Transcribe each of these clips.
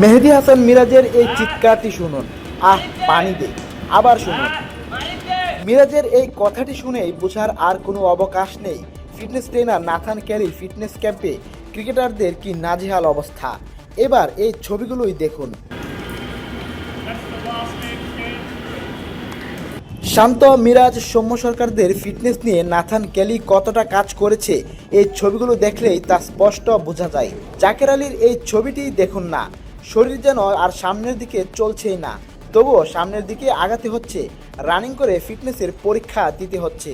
মেহেদি হাসান মিরাজের এই চিৎকারটি শুনুন। আহ, পানি দে। আবার শুনুন। মিরাজের এই কথাটি শুনেই বোঝার আর কোনো অবকাশ নেই। Fitness trainer Nathan Kiely fitness ক্যাম্পে ক্রিকেটারদের কি নাজেহাল অবস্থা? এবার এই ছবিগুলোই দেখুন। শান্ত মিরাজ সৌম্য সরকারদের ফিটনেস নিয়ে নাথান ক্যালি কতটা কাজ করেছে, এই ছবিগুলো দেখলেই তা স্পষ্ট বোঝা যায়। জাকের আলীর এই ছবিটি দেখুন না। শরীর যেন আর সামনের দিকে চলছেই না। তবুও সামনের দিকে আগাতে হচ্ছে। রানিং করে ফিটনেসের পরীক্ষা দিতে হচ্ছে।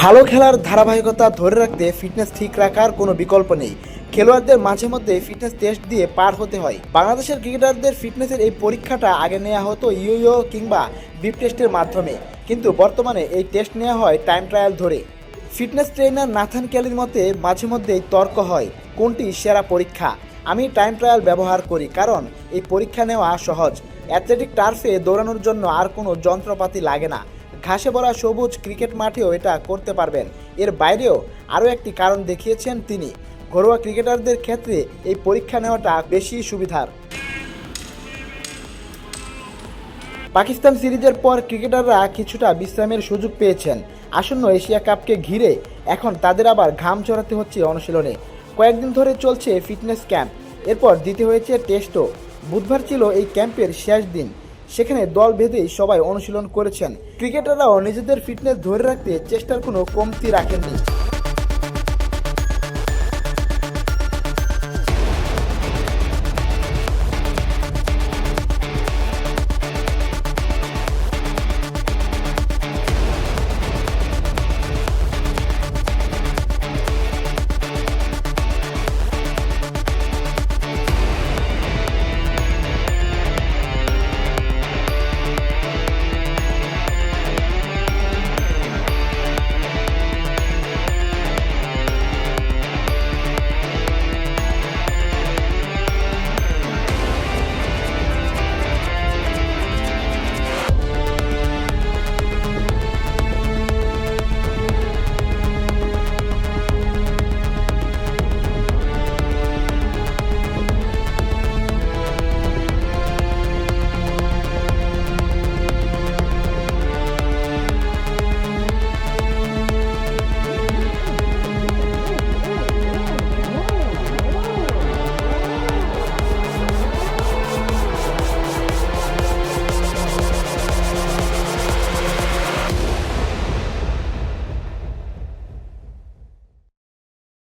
ভালো খেলার ধারাবাহিকতা ধরে রাখতে ফিটনেস ঠিক রাখার কোনো বিকল্প নেই। খেলোয়াড়দের মাঝে মধ্যে ফিটনেস টেস্ট দিয়ে পার হতে হয়। বাংলাদেশের ক্রিকেটারদের ফিটনেসের এই পরীক্ষাটা আগে নেওয়া হতো ইউইও কিংবা বিপ টেস্টের মাধ্যমে। কিন্তু বর্তমানে এই টেস্ট নেওয়া হয় টাইম ট্রায়াল ধরে। ফিটনেস ট্রেনার নাথান ক্যালির মতে মাঝে মধ্যেই তর্ক হয়, কোনটি সেরা পরীক্ষা? আমি টাইম ট্রায়াল ব্যবহার করি কারণ এই পরীক্ষা নেওয়া সহজ। অ্যাথলেটিক টার্ফে দৌড়ানোর জন্য আর কোনো যন্ত্রপাতি লাগে না। ঘাসে ভরা সবুজ ক্রিকেট মাঠেও এটা করতে পারবেন। এর বাইরেও আরও একটি কারণ দেখিয়েছেন তিনি। ঘরোয়া ক্রিকেটারদের ক্ষেত্রে এই পরীক্ষা নেওয়াটা বেশি সুবিধার। পাকিস্তান সিরিজের পর ক্রিকেটাররা কিছুটা বিশ্রামের সুযোগ পেয়েছেন। আসন্ন এশিয়া কাপকে ঘিরে এখন তাদের আবার ঘাম চড়াতে হচ্ছে অনুশীলনে। কয়েকদিন ধরে চলছে ফিটনেস ক্যাম্প। এরপর দিতে হয়েছে টেস্টও। বুধবার ছিল এই ক্যাম্পের শেষ দিন। সেখানে দল ভেদেই সবাই অনুশীলন করেছেন। ক্রিকেটাররাও নিজেদের ফিটনেস ধরে রাখতে চেষ্টার কোনো কমতি রাখেননি।